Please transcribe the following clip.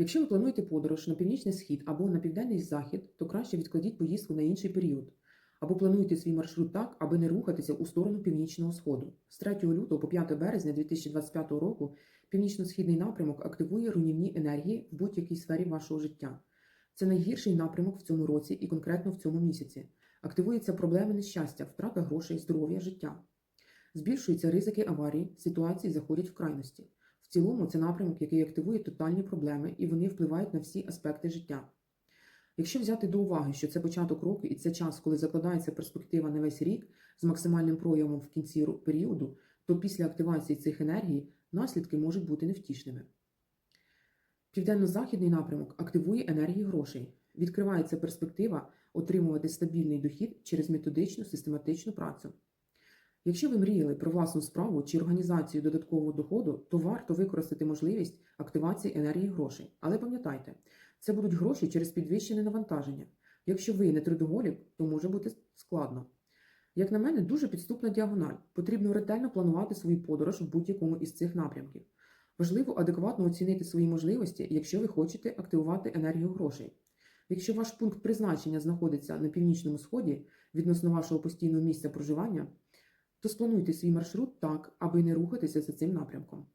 Якщо ви плануєте подорож на північний схід або на південний захід, то краще відкладіть поїздку на інший період. Або плануйте свій маршрут так, аби не рухатися у сторону північного сходу. З 3 лютого по 5 березня 2025 року північно-східний напрямок активує руйнівні енергії в будь-якій сфері вашого життя. Це найгірший напрямок в цьому році і конкретно в цьому місяці. Активуються проблеми нещастя, втрата грошей, здоров'я, життя. Збільшуються ризики аварій, ситуації заходять в крайності. Цілому це напрямок, який активує тотальні проблеми, і вони впливають на всі аспекти життя. Якщо взяти до уваги, що це початок року і це час, коли закладається перспектива на весь рік з максимальним проявом в кінці періоду, то після активації цих енергій наслідки можуть бути невтішними. Південно-західний напрямок активує енергії грошей. Відкривається перспектива отримувати стабільний дохід через методичну систематичну працю. Якщо ви мріяли про власну справу чи організацію додаткового доходу, то варто використати можливість активації енергії грошей. Але пам'ятайте, це будуть гроші через підвищене навантаження. Якщо ви не трудоголік, то може бути складно. Як на мене, дуже підступна діагональ. Потрібно ретельно планувати свою подорож в будь-якому із цих напрямків. Важливо адекватно оцінити свої можливості, якщо ви хочете активувати енергію грошей. Якщо ваш пункт призначення знаходиться на північному сході відносно вашого постійного місця проживання, то сплануйте свій маршрут так, аби не рухатися за цим напрямком.